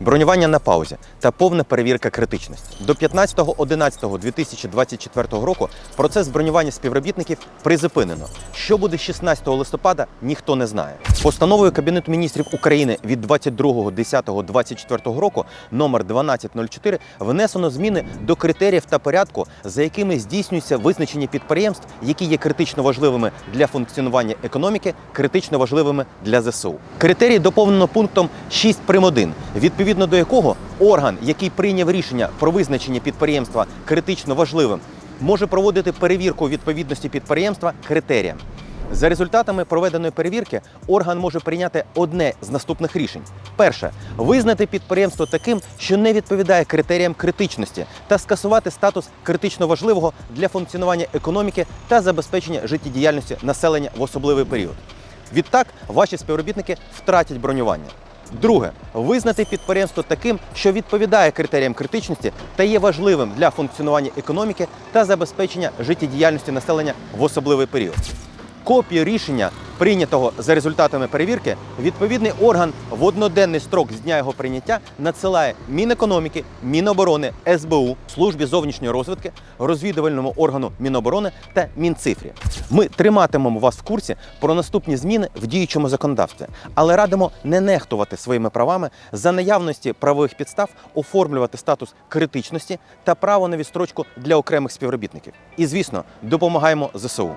бронювання на паузі та повна перевірка критичності. До 15.11.2024 року процес бронювання співробітників призупинено. Що буде 16 листопада, ніхто не знає. Постановою Кабінету міністрів України від 22.10.24 року номер 1204 внесено зміни до критеріїв та порядку, за якими здійснюється визначення підприємств, які є критично важливими для функціонування економіки, критично важливими для ЗСУ. Критерії доповнено пунктом 6 прим. 1, відповідно до якого орган, який прийняв рішення про визначення підприємства критично важливим, може проводити перевірку відповідності підприємства критеріям. За результатами проведеної перевірки орган може прийняти одне з наступних рішень: перше визнати підприємство таким, що не відповідає критеріям критичності, та скасувати статус критично важливого для функціонування економіки та забезпечення життєдіяльності населення в особливий період. Відтак ваші співробітники втратять бронювання. Друге визнати підприємство таким, що відповідає критеріям критичності та є важливим для функціонування економіки та забезпечення життєдіяльності населення в особливий період. Копію рішення, прийнятого за результатами перевірки, відповідний орган в одноденний строк з дня його прийняття надсилає Мінекономіки, Міноборони, СБУ, службі зовнішньої розвідки, розвідувальному органу Міноборони та Мінцифрі. Ми триматимемо вас в курсі про наступні зміни в діючому законодавстві, але радимо не нехтувати своїми правами за наявності правових підстав оформлювати статус критичності та право на відстрочку для окремих співробітників. І звісно, допомагаємо ЗСУ.